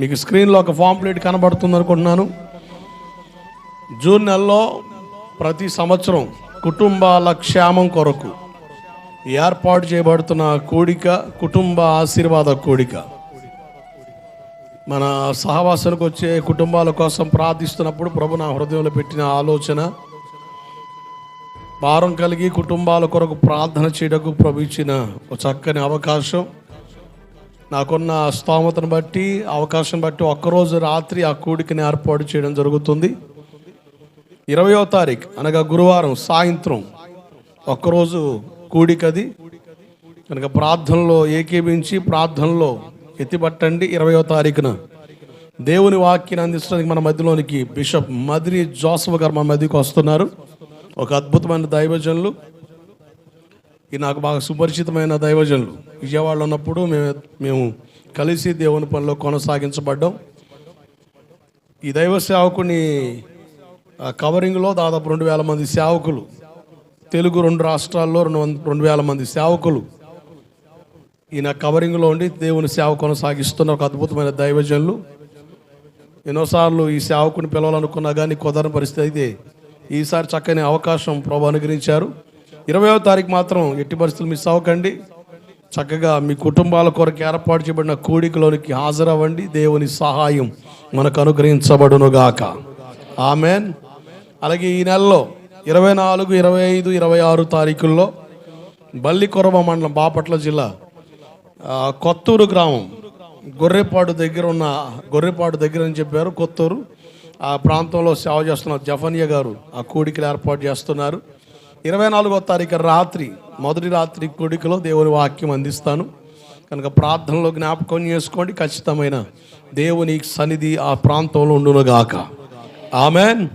మీకు స్క్రీన్లో ఒక పాంప్లెట్ కనబడుతుంది అనుకుంటున్నాను. జూన్ నెలలో ప్రతి సంవత్సరం కుటుంబాల క్షేమం కొరకు ఏర్పాటు చేయబడుతున్న కూడిక కుటుంబ ఆశీర్వాద కూడిక. మన సహవాసానికి వచ్చే కుటుంబాల కోసం ప్రార్థిస్తున్నప్పుడు ప్రభు నా హృదయంలో పెట్టిన ఆలోచన భారం కలిగి కుటుంబాల కొరకు ప్రార్థన చేయడకు ప్రభు ఇచ్చిన ఒక చక్కని అవకాశం. నాకున్న స్తోమతను బట్టి అవకాశం బట్టి ఒక్కరోజు రాత్రి ఆ కూడికని ఏర్పాటు చేయడం జరుగుతుంది. ఇరవయో తారీఖు అనగా గురువారం సాయంత్రం ఒక్కరోజు కూడికది. కనుక ప్రార్థనలో ఏకీభించి ప్రార్థనలో ఎత్తిపట్టండి ఇరవయో తారీఖున. దేవుని వాక్యాన్ని అందించడానికి మన మధ్యలోనికి బిషప్ మదిరి జోసఫ్ గారు మన మధ్యకి వస్తున్నారు. ఒక అద్భుతమైన దైవజనులు. ఈ నాకు బాగా సుపరిచితమైన దైవజనులు. విజయవాడలో ఉన్నప్పుడు మేము మేము కలిసి దేవుని పనిలో కొనసాగించబడ్డాం. ఈ దైవ సేవకుని కవరింగ్లో దాదాపు రెండు వేల మంది సేవకులు. తెలుగు రెండు రాష్ట్రాల్లో రెండు వంద- రెండు వేల మంది సేవకులు. ఈయన కవరింగ్లో ఉండి దేవుని సేవ కొనసాగిస్తున్న ఒక అద్భుతమైన దైవజనులు. ఎన్నోసార్లు ఈ సేవకుని పిలవాలనుకున్నా కానీ కుదరని పరిస్థితి అయితే ఈసారి చక్కని అవకాశం ప్రభు అనుగ్రహించారు. ఇరవయో తారీఖు మాత్రం ఎట్టి పరిస్థితులు మిస్ అవ్వకండి. చక్కగా మీ కుటుంబాల కొరకు ఏర్పాటు చేయబడిన కూడికలోనికి హాజరవ్వండి. దేవుని సహాయం మనకు అనుగ్రహించబడునుగాక. ఆమెన్. అలాగే ఈ నెలలో ఇరవై నాలుగు ఇరవై ఐదు ఇరవై ఆరు తారీఖుల్లో బల్లికొరవ మండలం బాపట్ల జిల్లా కొత్తూరు గ్రామం గొర్రెపాడు దగ్గర ఉన్న గొర్రెపాడు దగ్గర అని చెప్పారు కొత్తూరు. ఆ ప్రాంతంలో సేవ చేస్తున్న జఫనియా గారు ఆ కూడికలు ఏర్పాటు చేస్తున్నారు. ఇరవై నాలుగో తారీఖు రాత్రి మొదటి రాత్రి కొడుకులో దేవుని వాక్యం అందిస్తాను. కనుక ప్రార్థనలో జ్ఞాపకం చేసుకోండి. ఖచ్చితమైన దేవుని సన్నిధి ఆ ప్రాంతంలో ఉండునుగాక. ఆమెన్.